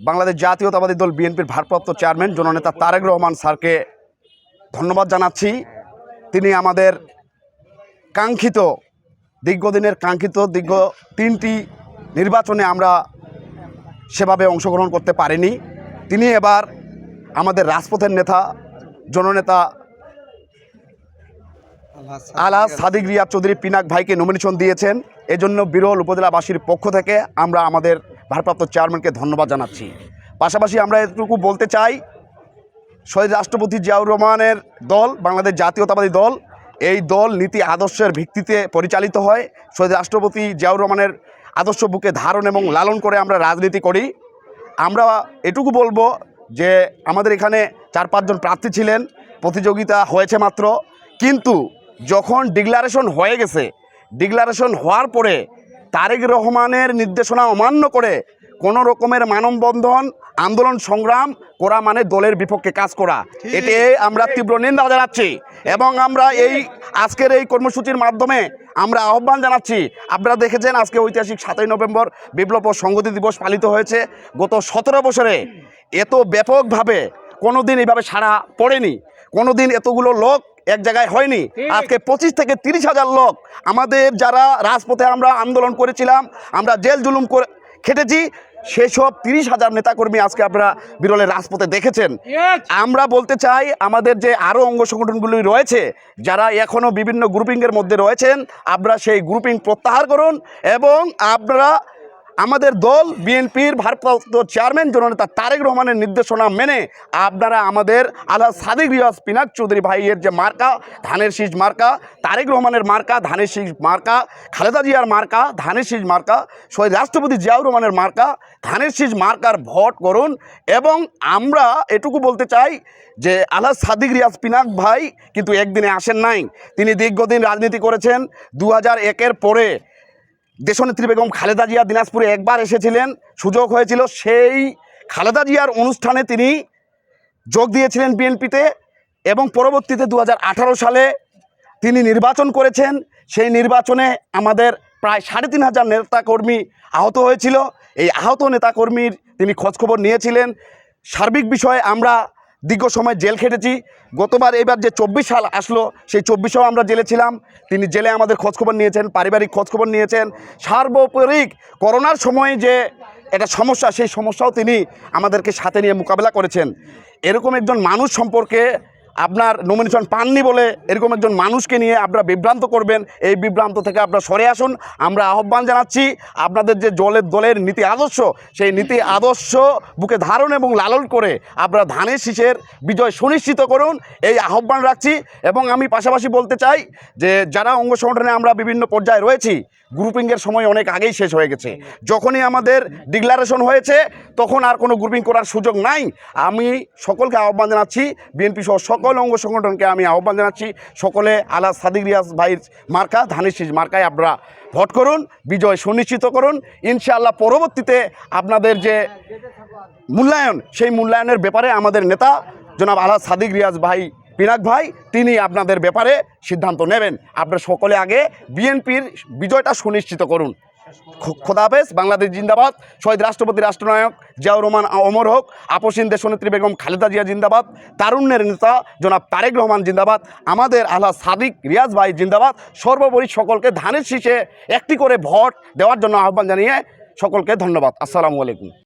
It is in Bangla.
বাংলাদেশ জাতীয়তাবাদী দল বিএনপির ভারপ্রাপ্ত চেয়ারম্যান জননেতা তারেক রহমান স্যারকে ধন্যবাদ জানাচ্ছি। তিনি আমাদের কাঙ্ক্ষিত, দীর্ঘদিনের কাঙ্ক্ষিত, দীর্ঘ তিনটি নির্বাচনে আমরা সেভাবে অংশগ্রহণ করতে পারিনি। তিনি এবার আমাদের রাজপথের নেতা, জননেতা আলা সাদিক রিয়াদ চৌধুরী পিনাক ভাইকে নমিনেশন দিয়েছেন। এজন্য বিরল উপজেলাবাসীর পক্ষ থেকে আমরা আমাদের ভারপ্রাপ্ত চেয়ারম্যানকে ধন্যবাদ জানাচ্ছি। পাশাপাশি আমরা এটুকু বলতে চাই, শহীদ রাষ্ট্রপতি জিয়াউর রহমানের দল, বাংলাদেশ জাতীয়তাবাদী দল, এই দল নীতি আদর্শের ভিত্তিতে পরিচালিত হয়। শহীদ রাষ্ট্রপতি জিয়াউর রহমানের আদর্শ বুকে ধারণ এবং লালন করে আমরা রাজনীতি করি। আমরা এটুকু বলব যে আমাদের এখানে চার পাঁচজন প্রার্থী ছিলেন, প্রতিযোগিতা হয়েছে মাত্র। কিন্তু যখন ডিক্লারেশন হয়ে গেছে, ডিক্লারেশন হওয়ার পরে তারেক রহমানের নির্দেশনা অমান্য করে কোনো রকমের মানববন্ধন আন্দোলন সংগ্রাম করা মানে দলের বিপক্ষে কাজ করা। এতে আমরা তীব্র নিন্দা জানাচ্ছি এবং আমরা এই আজকের এই কর্মসূচির মাধ্যমে আমরা আহ্বান জানাচ্ছি। আপনারা দেখেছেন আজকে ঐতিহাসিক সাতই নভেম্বর বিপ্লব ও সংহতি দিবস পালিত হয়েছে। গত সতেরো বছরে এত ব্যাপকভাবে কোনো দিন এইভাবে সাড়া পড়েনি। কোনো দিন এতগুলো লোক এক জায়গায় হয়নি। আজকে পঁচিশ থেকে তিরিশ হাজার লোক আমাদের যারা রাজপথে আমরা আন্দোলন করেছিলাম আমরা জেল জুলুম করে খেটেছি সেসব তিরিশ হাজার নেতাকর্মী আজকে আপনারা বিরলের রাজপথে দেখেছেন। আমরা বলতে চাই আমাদের যে আরও অঙ্গ সংগঠনগুলি রয়েছে যারা এখনও বিভিন্ন গ্রুপিংয়ের মধ্যে রয়েছেন আপনারা সেই গ্রুপিং প্রত্যাহার করুন এবং আপনারা আমাদের দল, বিএনপির ভারপ্রাপ্ত চেয়ারম্যান জননেতা তারেক রহমানের নির্দেশনা মেনে আপনারা আমাদের আল্লাহ সাদিক রিয়াজ পিনাক চৌধুরী ভাইয়ের যে মার্কা, ধানের শীষ মার্কা, তারেক রহমানের মার্কা, ধানের শীষ মার্কা, খালেদা জিয়ার মার্কা, ধানের শীষ মার্কা, শহীদ রাষ্ট্রপতি জিয়াউর রহমানের মার্কা, ধানের শীষ মার্কার ভোট করুন এবং আমরা এটুকু বলতে চাই যে আল্লাহ সাদিক রিয়াজ পিনাক ভাই কিন্তু একদিনে আসেন নাই। তিনি দীর্ঘদিন রাজনীতি করেছেন। দু হাজার একের পরে দেশনেত্রী বেগম খালেদা জিয়া দিনাজপুরে একবার এসেছিলেন। সুযোগ হয়েছিল সেই খালেদা জিয়ার অনুষ্ঠানে তিনি যোগ দিয়েছিলেন বিএনপিতে এবং পরবর্তীতে দু হাজার আঠারো সালে তিনি নির্বাচন করেছেন। সেই নির্বাচনে আমাদের প্রায় সাড়ে তিন হাজার নেতাকর্মী আহত হয়েছিল। এই আহত নেতাকর্মীর তিনি খোঁজখবর নিয়েছিলেন। সার্বিক বিষয়ে আমরা দীর্ঘ সময় জেল খেটেছি। গতবার এবার যে চব্বিশ সাল আসলো, সেই চব্বিশেও আমরা জেলে ছিলাম। তিনি জেলে আমাদের খোঁজখবর নিয়েছেন, পারিবারিক খোঁজখবর নিয়েছেন। সার্বপরিক করোনার সময় যে একটা সমস্যা, সেই সমস্যাও তিনি আমাদেরকে সাথে নিয়ে মোকাবেলা করেছেন। এরকম একজন মানুষ সম্পর্কে আপনার নমিনেশন পাননি বলে এরকম একজন মানুষকে নিয়ে আপনারা বিভ্রান্ত করবেন, এই বিভ্রান্ত থেকে আপনারা সরে আসুন। আমরা আহ্বান জানাচ্ছি আপনাদের যে জলের দলের নীতি আদর্শ, সেই নীতি আদর্শ বুকে ধারণ এবং লালন করে আপনারা ধানের শীষের বিজয় সুনিশ্চিত করুন, এই আহ্বান রাখছি। এবং আমি পাশাপাশি বলতে চাই যে, যারা অঙ্গ সংগঠনে আমরা বিভিন্ন পর্যায়ে রয়েছি গ্রুপিংয়ের সময় অনেক আগেই শেষ হয়ে গেছে। যখনই আমাদের ডিক্লারেশন হয়েছে, তখন আর কোনো গ্রুপিং করার সুযোগ নাই। আমি সকলকে আহ্বান জানাচ্ছি বিএনপি সহ সকল অঙ্গ সংগঠনকে আমি আহ্বান জানাচ্ছি। সকলে আলা সাদিক রিয়াজ ভাইয়ের মার্কা, ধানের শীষ মার্কায় আপনারা ভোট করুন, বিজয় সুনিশ্চিত করুন। ইনশাআল্লাহ পরবর্তীতে আপনাদের যে মূল্যায়ন, সেই মূল্যায়নের ব্যাপারে আমাদের নেতা জনাব আলা সাদিক রিয়াজ ভাই, পিনাক ভাই, তিনি আপনাদের ব্যাপারে সিদ্ধান্ত নেবেন। আপনারা সকলে আগে বিএনপির বিজয়টা সুনিশ্চিত করুন। খো- খোদা হাফেজ বাংলাদেশ জিন্দাবাদ, শহীদ রাষ্ট্রপতি, রাষ্ট্রনায়ক জিয়াউর রহমান অমর হোক, আপসীন দেশনেত্রী বেগম খালেদা জিয়া জিন্দাবাদ, তারুণ্যের নেতা জনাব তারেক রহমান জিন্দাবাদ, আমাদের আল্লাহ সাদিক রিয়াজ ভাই জিন্দাবাদ, সর্বোপরি সকলকে ধানের শীষে একটি করে ভোট দেওয়ার জন্য আহ্বান জানিয়ে সকলকে ধন্যবাদ। আসসালামু আলাইকুম।